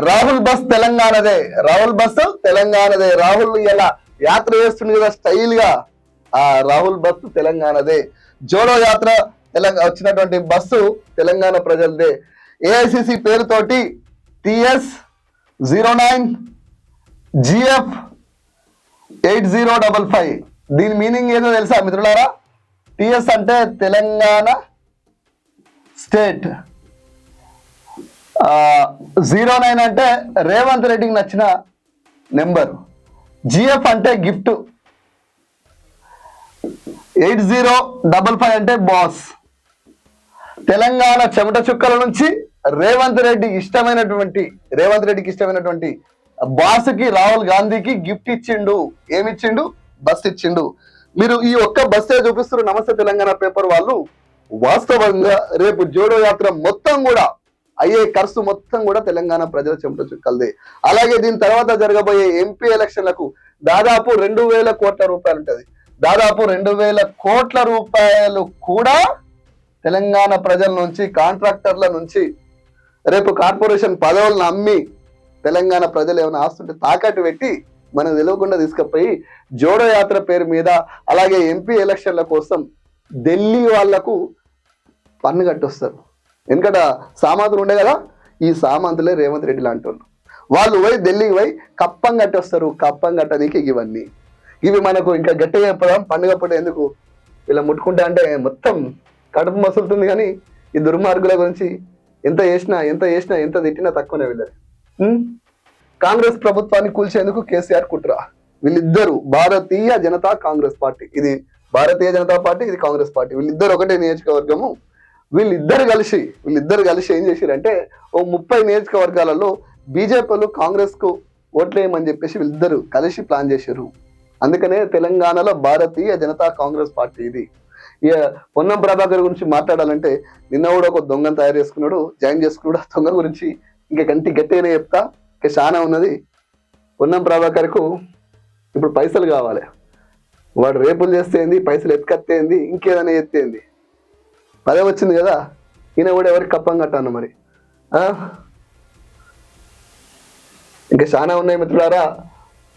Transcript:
Rahul bus తెలంగాణదే. Rahul bus తెలంగాణదే. రాహుల్ ఇలా యాత్ర చేస్తుంది కదా స్టైల్గా. ఆ రాహుల్ బస్సు తెలంగాణదే. జోడో యాత్ర తెలంగాణ వచ్చినటువంటి బస్సు తెలంగాణ ప్రజలదే. ఏఐసిసి పేరుతోటి TS zero nine GF eight zero double five. దీని మీనింగ్ ఏదో తెలుసా మిత్రులారా? టిఎస్ అంటే తెలంగాణ స్టేట్. జీరో నైన్ అంటే రేవంత్ రెడ్డికి నచ్చిన నెంబర్. జిఎఫ్ అంటే gift. Eight zero double five అంటే బాస్. తెలంగాణ చెమట చుక్కల నుంచి రేవంత్ రెడ్డి ఇష్టమైనటువంటి రేవంత్ రెడ్డికి ఇష్టమైనటువంటి బాస్కి రాహుల్ గాంధీకి గిఫ్ట్ ఇచ్చిండు. ఏమిచ్చిండు? బస్ ఇచ్చిండు. మీరు ఈ ఒక్క బస్సే చూపిస్తున్నారు. నమస్తే తెలంగాణ పేపర్ వాళ్ళు. వాస్తవంగా రేపు జోడో యాత్ర మొత్తం కూడా అయ్యే ఖర్చు మొత్తం కూడా తెలంగాణ ప్రజల చెమట చుక్కలదే. అలాగే దీని తర్వాత జరగబోయే ఎంపీ ఎలక్షన్లకు దాదాపు రెండు వేల కోట్ల రూపాయలు ఉంటుంది. దాదాపు రెండు వేల కోట్ల రూపాయలు కూడా తెలంగాణ ప్రజల నుంచి కాంట్రాక్టర్ల నుంచి రేపు కార్పొరేషన్ పదవులను అమ్మి తెలంగాణ ప్రజలు ఏమైనా ఆస్తుంటే తాకట్టు పెట్టి మనకు తెలియకుండా తీసుకుపోయి జోడో యాత్ర పేరు మీద అలాగే ఎంపీ ఎలక్షన్ల కోసం ఢిల్లీ వాళ్ళకు పన్ను కట్టొస్తారు. ఎందుకంటే సామంతులు ఉండే కదా ఈ సామంతులే రేవంత్ రెడ్డి లాంటి వాళ్ళు. పోయి ఢిల్లీకి పోయి కప్పం కట్టొస్తారు కప్పం కట్టడానికి ఇవన్నీ. ఇవి మనకు ఇంకా గట్టిగా చెప్పడం పండుగ పూట ఎందుకు? ఇలా ముట్టుకుంటా అంటే మొత్తం కడుపు మసులుతుంది కానీ ఈ దుర్మార్గుల గురించి ఎంత చేసినా ఎంత చేసినా ఎంత తిట్టినా తక్కువనే వీళ్ళది. కాంగ్రెస్ ప్రభుత్వాన్ని కూల్చేందుకు కేసీఆర్ కుట్ర. వీళ్ళిద్దరు భారతీయ జనతా కాంగ్రెస్ పార్టీ. ఇది భారతీయ జనతా పార్టీ ఇది కాంగ్రెస్ పార్టీ. వీళ్ళిద్దరు ఒకటే నియోజకవర్గము. వీళ్ళిద్దరు కలిసి వీళ్ళిద్దరు కలిసి ఏం చేశారంటే ఓ ముప్పై నియోజకవర్గాలలో బీజేపీలు కాంగ్రెస్కు ఓట్లేయమని చెప్పేసి వీళ్ళిద్దరు కలిసి ప్లాన్ చేశారు. అందుకనే తెలంగాణలో భారతీయ జనతా కాంగ్రెస్ పార్టీ ఇది. ఇక పొన్నం ప్రభాకర్ గురించి మాట్లాడాలంటే నిన్న కూడా ఒక దొంగను తయారు చేసుకున్నాడు జాయిన్ చేసుకున్నాడు ఆ దొంగ గురించి ఇంకా కంటి గట్టిగానే చెప్తా ఇంకా చాలా ఉన్నది. పొన్నం ప్రభాకర్కు ఇప్పుడు పైసలు కావాలి. వాడు రేపులు చేస్తేంది పైసలు ఎత్తుకత్తేంది ఇంకేదైనా ఎత్తేంది పదే వచ్చింది కదా? ఈయన కూడా ఎవరికి కప్పం కట్టాను మరి? ఆ? ఇంకా చాలా ఉన్నాయి మిత్రులారా.